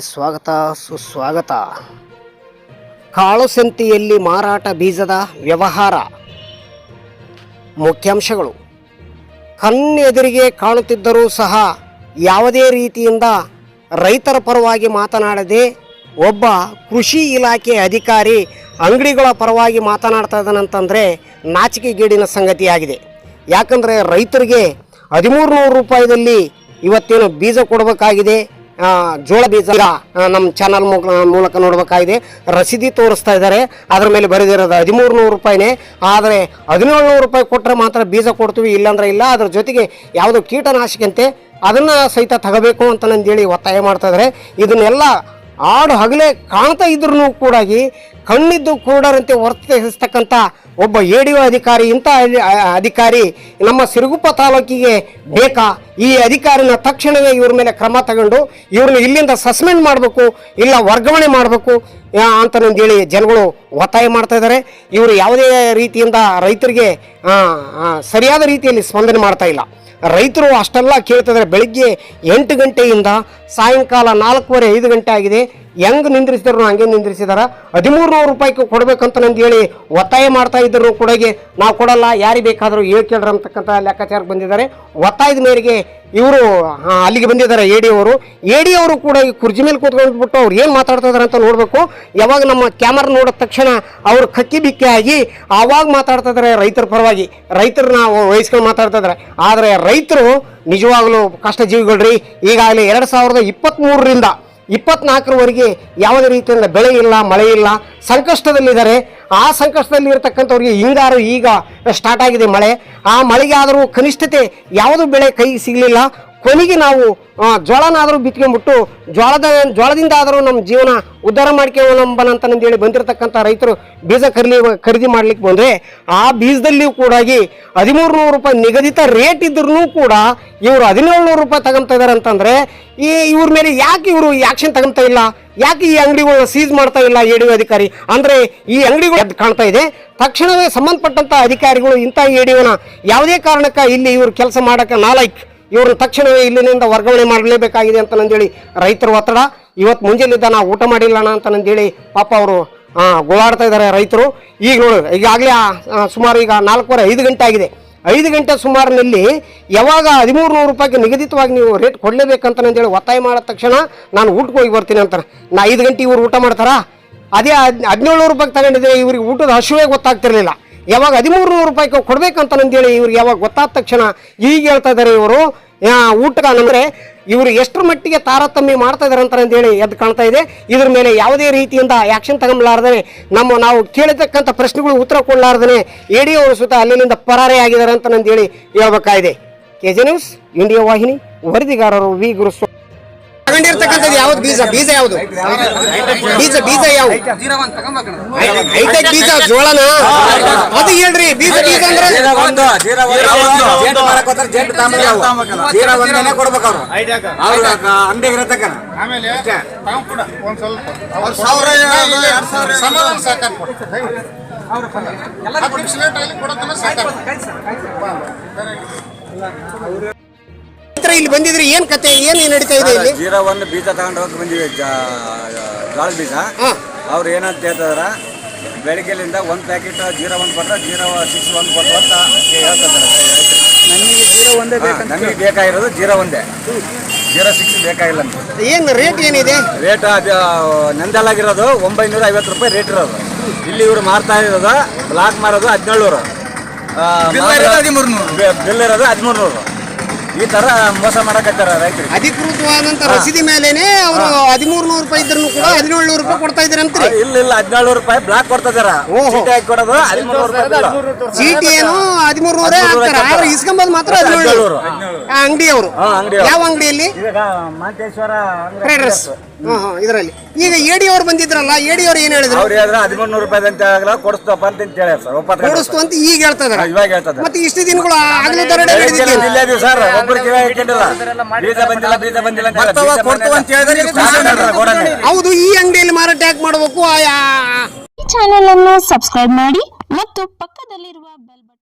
ಸ್ವಾಗತ ಸುಸ್ವಾಗತ. ಕಾಳು ಸಂತೆಯಲ್ಲಿ ಮಾರಾಟ ಬೀಜದ ವ್ಯವಹಾರ. ಮುಖ್ಯಾಂಶಗಳು. ಕಣ್ಣೆದುರಿಗೆ ಕಾಣುತ್ತಿದ್ದರೂ ಸಹ ಯಾವುದೇ ರೀತಿಯಿಂದ ರೈತರ ಪರವಾಗಿ ಮಾತನಾಡದೆ ಒಬ್ಬ ಕೃಷಿ ಇಲಾಖೆ ಅಧಿಕಾರಿ ಅಂಗಡಿಗಳ ಪರವಾಗಿ ಮಾತನಾಡ್ತಾ ಇದ್ದಾನಂತಂದರೆ ನಾಚಿಕೆಗೇಡಿನ ಸಂಗತಿಯಾಗಿದೆ. ಯಾಕಂದರೆ ರೈತರಿಗೆ ಹದಿಮೂರು ನೂರು ರೂಪಾಯಿದಲ್ಲಿ ಇವತ್ತೇನು ಬೀಜ ಕೊಡಬೇಕಾಗಿದೆ? ಜೋಳ ಬೀಜ ನಮ್ಮ ಚಾನಲ್ ಮೂಲಕ ನೋಡಬೇಕಾಗಿದೆ. ರಸೀದಿ ತೋರಿಸ್ತಾ ಇದ್ದಾರೆ. ಅದ್ರ ಮೇಲೆ ಬರೆದಿರೋದು ಹದಿಮೂರು ನೂರು ರೂಪಾಯಿನೇ. ಆದರೆ ಹದಿನೇಳು ನೂರು ರೂಪಾಯಿ ಕೊಟ್ಟರೆ ಮಾತ್ರ ಬೀಜ ಕೊಡ್ತೀವಿ, ಇಲ್ಲಾಂದ್ರೆ ಇಲ್ಲ. ಅದ್ರ ಜೊತೆಗೆ ಯಾವುದೋ ಕೀಟನಾಶಕಂತೆ, ಅದನ್ನು ಸಹಿತ ತಗೋಬೇಕು ಅಂತ ನಂದೇಳಿ ಒತ್ತಾಯ ಮಾಡ್ತಾ ಇದ್ದಾರೆ. ಇದನ್ನೆಲ್ಲ ಆಡು ಹಗಲೇ ಕಾಣ್ತಾ ಇದ್ರೂ ಕೂಡ ಕಣ್ಣಿದ್ದು ಕೂಡರಂತೆ ವರ್ತಿಸ್ತಕ್ಕಂಥ ಒಬ್ಬ ಎ ಅಧಿಕಾರಿ, ಇಂಥ ಅಧಿ- ಅಧಿಕಾರಿ ನಮ್ಮ ಸಿರುಗುಪ್ಪ ತಾಲೂಕಿಗೆ ಬೇಕಾ? ಈ ಅಧಿಕಾರಿನ ತಕ್ಷಣವೇ ಇವ್ರ ಮೇಲೆ ಕ್ರಮ ತಗೊಂಡು ಇವ್ರನ್ನ ಇಲ್ಲಿಂದ ಸಸ್ಪೆಂಡ್ ಮಾಡಬೇಕು, ಇಲ್ಲ ವರ್ಗಾವಣೆ ಮಾಡಬೇಕು ಅಂತ ಹೇಳಿ ಜನಗಳು ಒತ್ತಾಯ ಮಾಡ್ತಾ ಇದ್ದಾರೆ. ಇವರು ಯಾವುದೇ ರೀತಿಯಿಂದ ರೈತರಿಗೆ ಸರಿಯಾದ ರೀತಿಯಲ್ಲಿ ಸ್ಪಂದನೆ ಮಾಡ್ತಾ ಇಲ್ಲ. ರೈತರು ಅಷ್ಟೆಲ್ಲ ಕೇಳ್ತಿದ್ದಾರೆ ಬೆಳಗ್ಗೆ ಎಂಟು ಗಂಟೆಯಿಂದ ಸಾಯಂಕಾಲ ನಾಲ್ಕೂವರೆ ಐದು ಗಂಟೆ ಆಗಿದೆ. ಹೆಂಗ್ ನಿಂದ್ರಿಸಿದ್ರು ಹಂಗೆ ನಿಂದ್ರಿಸಿದಾರ. ಹದಿಮೂರು ನೂರು ರೂಪಾಯಿ ಕೊಡ್ಬೇಕಂತ ನಂದು ಹೇಳಿ ಒತ್ತಾಯ ಮಾಡ್ತಾ ಇದ್ದರು ಕೂಡ ನಾವು ಕೊಡಲ್ಲ, ಯಾರಿಗೆ ಬೇಕಾದರೂ ಕೇಳ್ರಿ ಅಂತಕ್ಕಂಥ ಲೆಕ್ಕಾಚಾರಕ್ಕೆ ಬಂದಿದ್ದಾರೆ. ಒತ್ತಾಯದ ಮೇರೆಗೆ ಇವರು ಅಲ್ಲಿಗೆ ಬಂದಿದ್ದಾರೆ ಎ ಡಿ ಅವರು. ಎ ಡಿ ಅವರು ಕೂಡ ಈ ಕುರ್ಜಿ ಮೇಲೆ ಕೂತ್ಕೊಂಡ್ಬಿಟ್ಟು ಅವ್ರು ಏನು ಮಾತಾಡ್ತಾ ಅಂತ ನೋಡಬೇಕು. ಯಾವಾಗ ನಮ್ಮ ಕ್ಯಾಮರಾ ನೋಡಿದ ತಕ್ಷಣ ಅವರು ಕಕ್ಕಿ ಬಿಕ್ಕಿ ಆಗಿ ಆವಾಗ ಮಾತಾಡ್ತಾ ಇದ್ದಾರೆ ರೈತರ ಪರವಾಗಿ. ರೈತರನ್ನ ವಹಿಸ್ಕೊಂಡು ಮಾತಾಡ್ತಾ ಇದ್ದಾರೆ ಆದರೆ ರೈತರು ನಿಜವಾಗ್ಲೂ ಕಷ್ಟ ಜೀವಿಗಳ್ರಿ ಈಗಾಗಲೇ ಎರಡು ಸಾವಿರದ ಇಪ್ಪತ್ತ್ಮೂರರಿಂದ ಇಪ್ಪತ್ನಾಲ್ಕರವರೆಗೆ ಯಾವುದೇ ರೀತಿಯಿಂದ ಬೆಳೆ ಇಲ್ಲ, ಮಳೆ ಇಲ್ಲ, ಸಂಕಷ್ಟದಲ್ಲಿದ್ದಾರೆ. ಆ ಸಂಕಷ್ಟದಲ್ಲಿ ಇರತಕ್ಕಂಥವ್ರಿಗೆ ಹಿಂಗಾರು ಈಗ ಸ್ಟಾರ್ಟ್ ಆಗಿದೆ ಮಳೆ. ಆ ಮಳೆಗೆ ಆದರೂ ಕನಿಷ್ಠತೆ ಯಾವುದು ಬೆಳೆ ಕೈಗೆ ಸಿಗಲಿಲ್ಲ. ಕೊನೆಗೆ ನಾವು ಜ್ವಾಳನಾದರೂ ಬಿತ್ಕೊಂಡ್ಬಿಟ್ಟು ಜೋಳದ ಜೋಳದಿಂದ ಆದರೂ ನಮ್ಮ ಜೀವನ ಉದ್ಧಾರ ಮಾಡ್ಕೊಂಬನಂತ ಅಂತ ಹೇಳಿ ಬಂದಿರತಕ್ಕಂಥ ರೈತರು ಬೀಜ ಖರೀದಿ ಖರೀದಿ ಮಾಡ್ಲಿಕ್ಕೆ ಬಂದರೆ ಆ ಬೀಜದಲ್ಲಿಯೂ ಕೂಡ ಹದಿಮೂರು ನೂರು ರೂಪಾಯಿ ನಿಗದಿತ ರೇಟ್ ಇದ್ರೂ ಕೂಡ ಇವರು ಹದಿನೇಳು ನೂರು ರೂಪಾಯಿ ತಗೊಂತ ಇದ್ದಾರೆ ಅಂತಂದರೆ ಈ ಇವ್ರ ಮೇಲೆ ಯಾಕೆ ಇವರು ಆ್ಯಕ್ಷನ್ ತಗೊಂತ ಇಲ್ಲ? ಯಾಕೆ ಈ ಅಂಗಡಿಗಳನ್ನ ಸೀಸ್ ಮಾಡ್ತಾ ಇಲ್ಲ ಎ ಡಿ ಅಧಿಕಾರಿ? ಅಂದರೆ ಈ ಅಂಗಡಿಗಳು ಎದ್ದು ಕಾಣ್ತಾ ಇದೆ. ತಕ್ಷಣವೇ ಸಂಬಂಧಪಟ್ಟಂಥ ಅಧಿಕಾರಿಗಳು ಇಂಥ ಎ ಯಾವುದೇ ಕಾರಣಕ್ಕೆ ಇಲ್ಲಿ ಇವರು ಕೆಲಸ ಮಾಡೋಕ್ಕೆ ನಾಲೈಕ್ ಇವ್ರನ್ನ ತಕ್ಷಣವೇ ಇಲ್ಲಿನಿಂದ ವರ್ಗಾವಣೆ ಮಾಡಲೇಬೇಕಾಗಿದೆ ಅಂತ ನಂದೇಳಿ ರೈತರ ಒತ್ತಡ. ಇವತ್ತು ಮುಂಜಾನಿದ್ದ ನಾವು ಊಟ ಮಾಡಿಲ್ಲಣ್ಣ ಅಂತ ನಂದೇಳಿ ಪಾಪ ಅವರು ಗೋಳಾಡ್ತಾ ಇದ್ದಾರೆ ರೈತರು. ಈಗ ನೋಡಿ, ಈಗಾಗಲೇ ಸುಮಾರು ಈಗ ನಾಲ್ಕೂವರೆ, ಐದು ಗಂಟೆ ಆಗಿದೆ. ಐದು ಗಂಟೆ ಸುಮಾರಿನಲ್ಲಿ ಯಾವಾಗ ಹದಿಮೂರು ನೂರು ರೂಪಾಯಿಗೆ ನಿಗದಿತವಾಗಿ ನೀವು ರೇಟ್ ಕೊಡಲೇಬೇಕಂತ ನಂದೇಳಿ ಒತ್ತಾಯ ಮಾಡಿದ ತಕ್ಷಣ ನಾನು ಊಟಕ್ಕೆ ಹೋಗಿ ಬರ್ತೀನಿ ಅಂತಾರೆ. ನಾ ಐದು ಗಂಟೆ ಇವ್ರು ಊಟ ಮಾಡ್ತಾರಾ? ಅದೇ ಹದ್ ಹದಿನೇಳು ನೂರು ರೂಪಾಯಿಗೆ ತಗೊಂಡಿದ್ರೆ ಇವ್ರಿಗೆ ಊಟದ ಹಸುವೇ ಗೊತ್ತಾಗ್ತಿರ್ಲಿಲ್ಲ. ಯಾವಾಗ ಹದಿಮೂರು ನೂರು ರೂಪಾಯಿ ಕೊಡ್ಬೇಕಂತ ನಂದೇಳಿ ಇವ್ರಿಗೆ ಯಾವಾಗ ಗೊತ್ತಾದ ತಕ್ಷಣ ಈಗ ಹೇಳ್ತಾ ಇದ್ದಾರೆ ಇವರು. ಊಟ ಅಂದರೆ ಇವರು ಎಷ್ಟರ ಮಟ್ಟಿಗೆ ತಾರತಮ್ಯ ಮಾಡ್ತಾ ಇದಾರೆ ಅಂತ ನಂದೇಳಿ ಎದ್ದು ಕಾಣ್ತಾ ಇದೆ. ಇದ್ರ ಮೇಲೆ ಯಾವುದೇ ರೀತಿಯಿಂದ ಆಕ್ಷನ್ ತಗೊಂಬಲಾರ್ದೇ ನಮ್ಮ ನಾವು ಕೇಳಿರ್ತಕ್ಕಂಥ ಪ್ರಶ್ನೆಗಳು ಉತ್ತರ ಕೊಡಲಾರ್ದೇ ಎ ಡಿ ಅವರು ಸುತ್ತ ಅಲ್ಲಿಂದ ಪರಾರೆ ಆಗಿದ್ದಾರೆ ಅಂತ ನಂದೇಳಿ ಹೇಳಿ ಹೇಳ್ಬೇಕಾಗಿದೆ. ಕೆ ಜೆ ನ್ಯೂಸ್, ಇಂಡಿಯಾ ವಾಹಿನಿ, ವರದಿಗಾರರು ವಿ ಗುರುಸ್ವಾಮಿ. ಯಾವ್ದು ಬೀಜ ಬೀಜ ಯಾವ್ದು? ಬೀಜ ಬೀಜ ಯಾವ ಹೈಟೆಕ್ ಬೀಜ ಜೋಳನ? ಅದು ಹೇಳ್ರಿ ಬೀಜ ಬೀಜ ಅಂದ್ರೆ? ಅವ್ರು ಇಲ್ಲಿ ಬಂದಿದ್ರೆ ಏನ್ ಕತೆ ಏನ್ ನಡೀತಾ ಇದೆ ಇಲ್ಲಿ? ಜೀರ ಒಂದು ಬೀಜ ತಗೊಂಡು ಹೋಗಿ ಬಂದಿವೆ ಜಾಳ ಬೀಜ. ಅವ್ರು ಏನಂತ ಹೇಳ್ತಾರ ಬೆಳಿಗ್ಗೆಲಿಂದ ಒಂದು ಪ್ಯಾಕೆಟ್ ಜೀರಾ ಒಂದ್ ಬರ್ತಾ ಜೀರೋ ಸಿಕ್ಸ್ ಒಂದು ಕೊಟ್ಟು ಅಂತ ಹೇಳ್ತಾರೆ ನಮಗೆ ಜೀರಾ ಒಂದೇ ನಮಗೆ ಬೇಕಾಗಿರೋದು ಜೀರಾ ಒಂದೇ. ಜೀರಾ ಸಿಕ್ಸ್ ಬೇಕಾಗಿಲ್ಲ ಅಂತ ಏನ್ ರೇಟ್ ಏನಿದೆ? ರೇಟ್ ಅದು ನಂದಲಾಗಿರೋದು ಒಂಬೈನೂರ ಐವತ್ತು ರೂಪಾಯಿ ರೇಟ್ ಇರೋದು. ಇಲ್ಲಿ ಇವರು ಮಾರ್ತಾ ಇರೋದು ಬ್ಲಾಕ್ ಮಾರೋದು ಹದಿನೇಳು ಬಿಲ್ ಇರೋದು ಹದಿಮೂರು ನೂರು ಈ ತರ ಮೋಸ ಮಾಡಕತ್ತಾರ ರೈತರಿಗೆ ಅಧಿಕೃತವಾದಂತ ರಸೀದಿ ಮೇಲೇನೆ ಅವರು ಹದಿಮೂರು ನೂರು ರೂಪಾಯಿ ಇದ್ರು ಕೂಡ ಹದಿನೇಳು ನೂರು ರೂಪಾಯಿ ಕೊಡ್ತಾ ಇದ್ದಾರೆ ಅಂತ ಇಲ್ಲ ಇಲ್ಲ ಹದಿನೇಳು ರೂಪಾಯಿ ಬ್ಲಾಕ್ ಕೊಡ್ತಾ ಇದಾರ. ಚೀಟಿ ಹಾಕಿ ಕೊಡೋದು ಹದಿಮೂರು ರೂಪಾಯಿ. ಚೀಟಿ ಏನು ಹದಿಮೂರ್ ನೂರೇ ಹಾಕ್ತಾರೆ ಆದ್ರೆ ಇಸ್ಕೊಂಬೋದು ಮಾತ್ರ ಹದಿನೇಳು. ಹಾ, ಅಂಗಡಿಯವ್ರು. ಯಾವ ಅಂಗಡಿಯಲ್ಲಿ? ಇವಾಗ ಮಾಂತೇಶ್ವರ ಟ್ರೇಡರ್ಸ್ ಇದರಲ್ಲಿ. ಈಗ ಎಡಿ ಅವರು ಬಂದಿದ್ರಲ್ಲ ಎಡಿ ಅವರು ಏನ್ ಹೇಳಿದ್ರು? ಅವ್ರು ಹೇಳಿದ್ರೆ ಹದಿಮೂರು ನೂರು ರೂಪಾಯಿ ಅಂತ ಆಗಲ್ಲ ಕೊಡಿಸ್ತಪ್ಪ ಅಂತ ಸರ್ ಒಪ್ಪತ್ತು ಕೊಡಿಸ್ತು ಅಂತ ಈಗ ಹೇಳ್ತಾ ಇದಾರೆ. ಇವಾಗ ಮತ್ತೆ ಇಷ್ಟು ದಿನಗಳು ಆಗ್ಲೂ ದರೋಡೆ ನಡೆದಿದ್ದೇನೆ ಇಲ್ಲೇ ಇದೀವಿ ಸರ್ ಒಬ್ರು ಕಿವಿ ಹಾಕೊಂಡಿಲ್ಲ ಬೀಜ ಬಂದಿಲ್ಲ ಬೀಜ ಬಂದಿಲ್ಲ ಅಂತ ಹೇಳಿ. ಬೀಜ ಬಂದಿಲ್ಲ. ಹೌದು ಈ ಅಂಗಡಿಯಲ್ಲಿ ಮಾರಾಟ ಯಾಕೆ ಮಾಡಬೇಕು? ಈ ಚಾನೆಲ್ ಅನ್ನು ಸಬ್ಸ್ಕ್ರೈಬ್ ಮಾಡಿ ಮತ್ತು ಪಕ್ಕದಲ್ಲಿರುವ ಬೆಲ್ ಬಟನ್